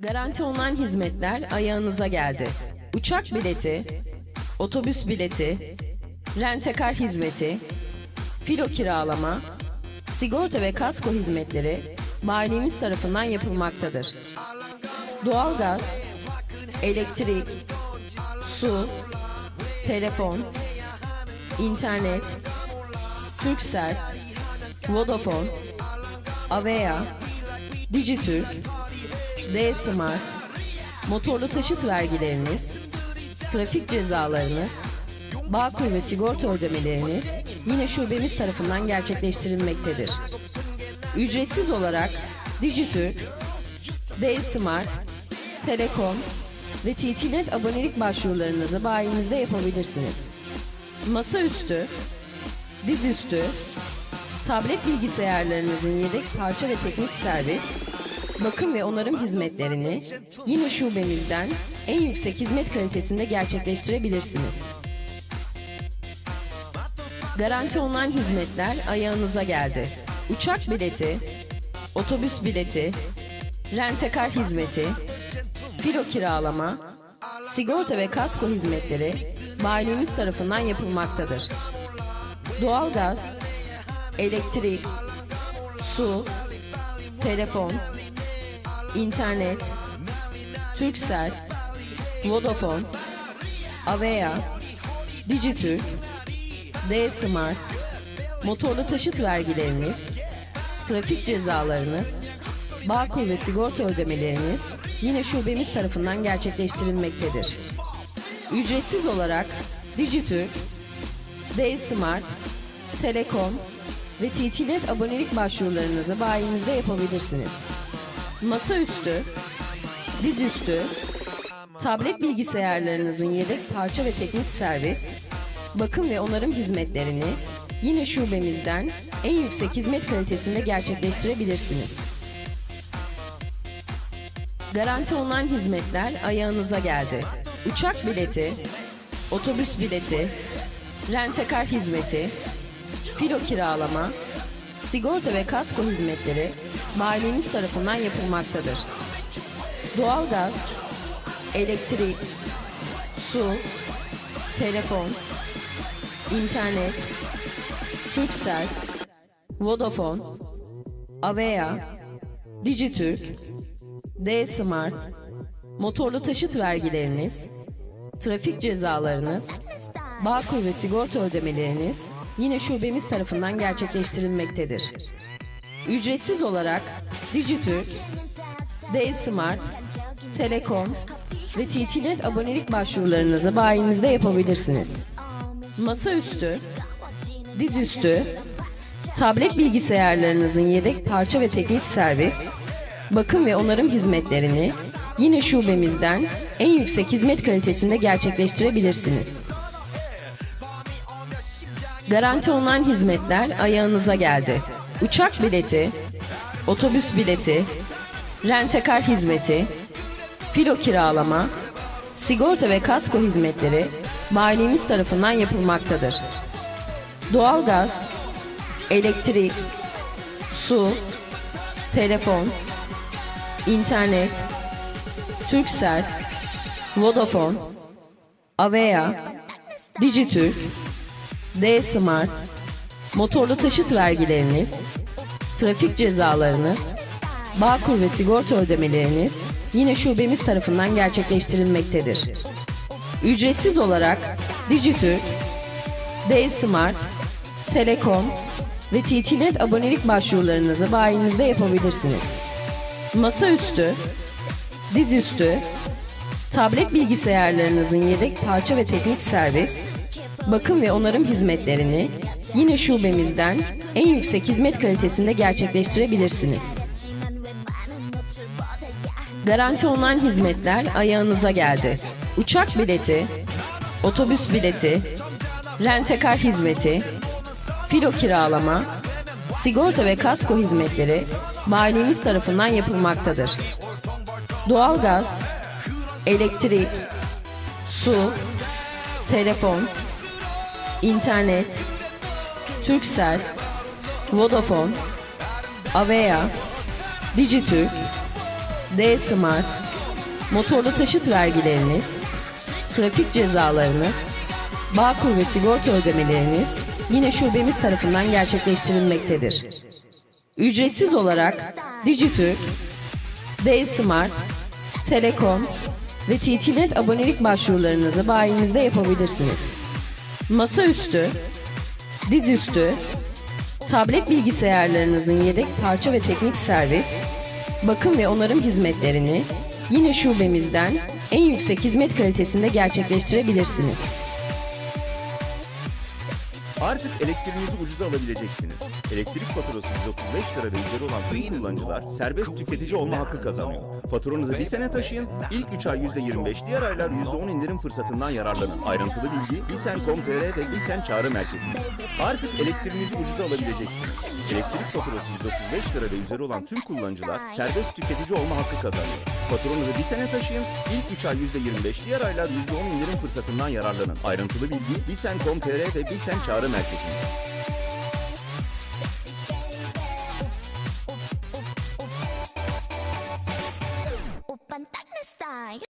Garanti Online hizmetler ayağınıza geldi. Uçak bileti, otobüs bileti, rentekar hizmeti, filo kiralama, sigorta ve kasko hizmetleri bayiliğimiz tarafından yapılmaktadır. Doğalgaz, elektrik, su, telefon, internet, Turkcell, Vodafone, Avea, Dijitürk, D-Smart, motorlu taşıt vergileriniz, trafik cezalarınız, Bağkur ve sigorta ödemeleriniz yine şubemiz tarafından gerçekleştirilmektedir. Ücretsiz olarak Dijitürk, D-Smart, Telekom ve TTNet abonelik başvurularınızı bayimizde yapabilirsiniz. Masaüstü, dizüstü, tablet bilgisayarlarınızın yedek parça ve teknik servis, bakım ve onarım hizmetlerini yine şubemizden en yüksek hizmet kalitesinde gerçekleştirebilirsiniz. Garanti Online hizmetler ayağınıza geldi. Uçak bileti, otobüs bileti, rentekar hizmeti, filo kiralama, sigorta ve kasko hizmetleri bayiliğimiz tarafından yapılmaktadır. Doğalgaz, elektrik, su, telefon, internet, Turkcell, Vodafone, Avea, Dijitürk, D-Smart, motorlu taşıt vergileriniz, trafik cezalarınız, Bağkur ve sigorta ödemeleriniz yine şubemiz tarafından gerçekleştirilmektedir. Ücretsiz olarak Dijitürk, D-Smart, Telekom ve TTNet abonelik başvurularınızı bayimizde yapabilirsiniz. Masaüstü, dizüstü, tablet bilgisayarlarınızın yedek parça ve teknik servis, bakım ve onarım hizmetlerini yine şubemizden en yüksek hizmet kalitesinde gerçekleştirebilirsiniz. Garanti Online hizmetler ayağınıza geldi. Uçak bileti, otobüs bileti, rentekar hizmeti, filo kiralama, sigorta ve kasko hizmetleri bayiliğimiz tarafından yapılmaktadır. Doğalgaz, elektrik, su, telefon, internet, Turkcell, Vodafone, Avea, Dijitürk, D-Smart, motorlu taşıt vergileriniz, trafik cezalarınız, Bağkur ve sigorta ödemeleriniz yine şubemiz tarafından gerçekleştirilmektedir. Ücretsiz olarak Dijitürk, D-Smart, Telekom ve TTNet abonelik başvurularınızı bayimizde yapabilirsiniz. Masaüstü, dizüstü, tablet bilgisayarlarınızın yedek parça ve teknik servis, bakım ve onarım hizmetlerini yine şubemizden en yüksek hizmet kalitesinde gerçekleştirebilirsiniz. Garanti Online hizmetler ayağınıza geldi. Uçak bileti, otobüs bileti, rentekar hizmeti, filo kiralama, sigorta ve kasko hizmetleri bayiliğimiz tarafından yapılmaktadır. Doğalgaz, elektrik, su, telefon, internet, Turkcell, Vodafone, Avea, Dijitürk, D-Smart, motorlu taşıt vergileriniz, trafik cezalarınız, Bağkur ve sigorta ödemeleriniz yine şubemiz tarafından gerçekleştirilmektedir. Ücretsiz olarak Dijitürk, D-Smart, Telekom ve TTNet abonelik başvurularınızı bayimizde yapabilirsiniz. Masaüstü, dizüstü, tablet bilgisayarlarınızın yedek parça ve teknik servis, bakım ve onarım hizmetlerini yine şubemizden en yüksek hizmet kalitesinde gerçekleştirebilirsiniz. Garanti Online hizmetler ayağınıza geldi. Uçak bileti, otobüs bileti, rentekar hizmeti, filo kiralama, sigorta ve kasko hizmetleri bayiliğimiz tarafından yapılmaktadır. Doğalgaz, elektrik, su, telefon, internet, Turkcell, Vodafone, Avea, Dijitürk, D-Smart, motorlu taşıt vergileriniz, trafik cezalarınız, Bağkur ve sigorta ödemeleriniz yine şubemiz tarafından gerçekleştirilmektedir. Ücretsiz olarak Dijitürk, D-Smart, Telekom ve TTNet abonelik başvurularınızı bayimizde yapabilirsiniz. Masaüstü, dizüstü, tablet bilgisayarlarınızın yedek parça ve teknik servis, bakım ve onarım hizmetlerini yine şubemizden en yüksek hizmet kalitesinde gerçekleştirebilirsiniz. Artık elektriğinizi ucuza alabileceksiniz. Elektrik faturası 135 lira ve üzeri olan tüm kullanıcılar serbest tüketici olma hakkı kazanıyor. Faturanızı bir sene taşıyın, ilk 3 ay %25, diğer aylar %10 indirim fırsatından yararlanın. Ayrıntılı bilgi Bisen.com.tr ve Bisen Çağrı Merkezi'nde. Artık elektriğinizi ucuza alabileceksiniz. Elektrik faturası 135 lira ve üzeri olan tüm kullanıcılar serbest tüketici olma hakkı kazanıyor. Faturanızı bir sene taşıyın, ilk 3 ay %25, diğer aylar %10 indirim fırsatından yararlanın. Ayrıntılı bilgi Bisen.com.tr ve Bisen Çağrı Merkezi'nde.